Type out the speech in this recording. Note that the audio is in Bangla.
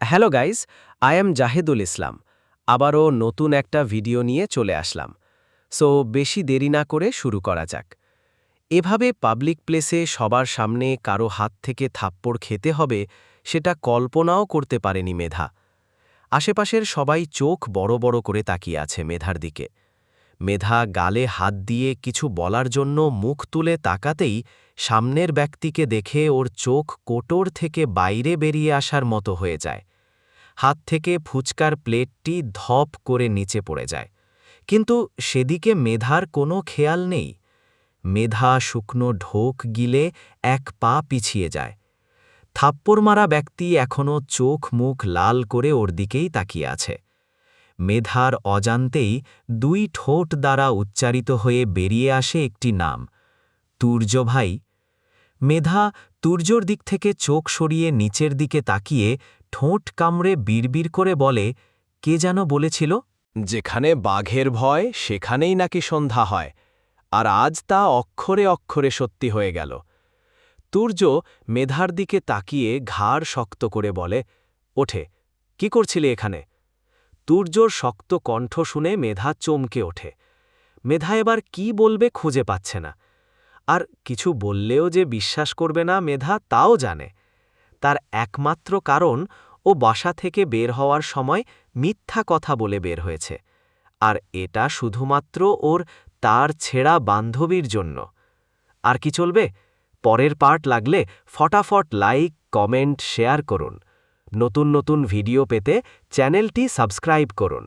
Hello guys I am Jahedul Islam. আবারও নতুন একটা ভিডিও নিয়ে চলে আসলাম। সো বেশি দেরি না করে শুরু করা যাক। এভাবে পাবলিক প্লেসে সবার সামনে কারও হাত থেকে থাপ্পড় খেতে হবে, সেটা কল্পনাও করতে পারেনি মেধা। আশেপাশের সবাই চোখ বড় বড় করে তাকিয়ে আছে মেধার দিকে। মেধা গালে হাত দিয়ে কিছু বলার জন্য মুখ তুলে তাকাতেই সামনের ব্যক্তিকে দেখে ওর চোখ কোটর থেকে বাইরে বেরিয়ে আসার মতো হয়ে যায়। হাত থেকে ফুচকার প্লেটটি ধপ করে নিচে পড়ে যায়। কিন্তু সেদিকে মেধার কোনো খেয়াল নেই। মেধা শুকনো ঢোক গিলে এক পা পিছিয়ে যায়। থাপ্পড় মারা ব্যক্তি এখনও চোখ মুখ লাল করে ওর দিকেই তাকিয়ে আছে। মেধার অজান্তেই দুই ঠোঁট দ্বারা উচ্চারিত হয়ে বেরিয়ে আসে একটি নাম তুর্য ভাই মেধা তুর্যর দিক থেকে চোখ সরিয়ে নিচের দিকে তাকিয়ে ঠোঁট কামড়ে বিড়বিড় করে বলে, কে যেন বলেছিল? যেখানে বাঘের ভয়, সেখানেই নাকি সন্ধ্যা হয়, আর আজ তা অক্ষরে অক্ষরে সত্যি হয়ে গেল। তুর্য মেধার দিকে তাকিয়ে ঘাড় শক্ত করে বলে, ওঠে, কি করছিলি এখানে? তুর্যর শক্ত কণ্ঠ শুনে মেধা চমকে ওঠে। মেধা এবার কি বলবে খুঁজে পাচ্ছে না। আর কিছু বললেও যে বিশ্বাস করবে না মেধা, তাও জানে। তার একমাত্র কারণ, ও বাসা থেকে বের হওয়ার সময় মিথ্যা কথা বলে বের হয়েছে। আর এটা শুধুমাত্র ওর তার ছেঁড়া বান্ধবীর জন্য। আর কি চলবে? পরের পার্ট লাগলে ফটাফট লাইক, কমেন্ট, শেয়ার করুন। নতুন নতুন ভিডিও পেতে চ্যানেলটি সাবস্ক্রাইব করুন।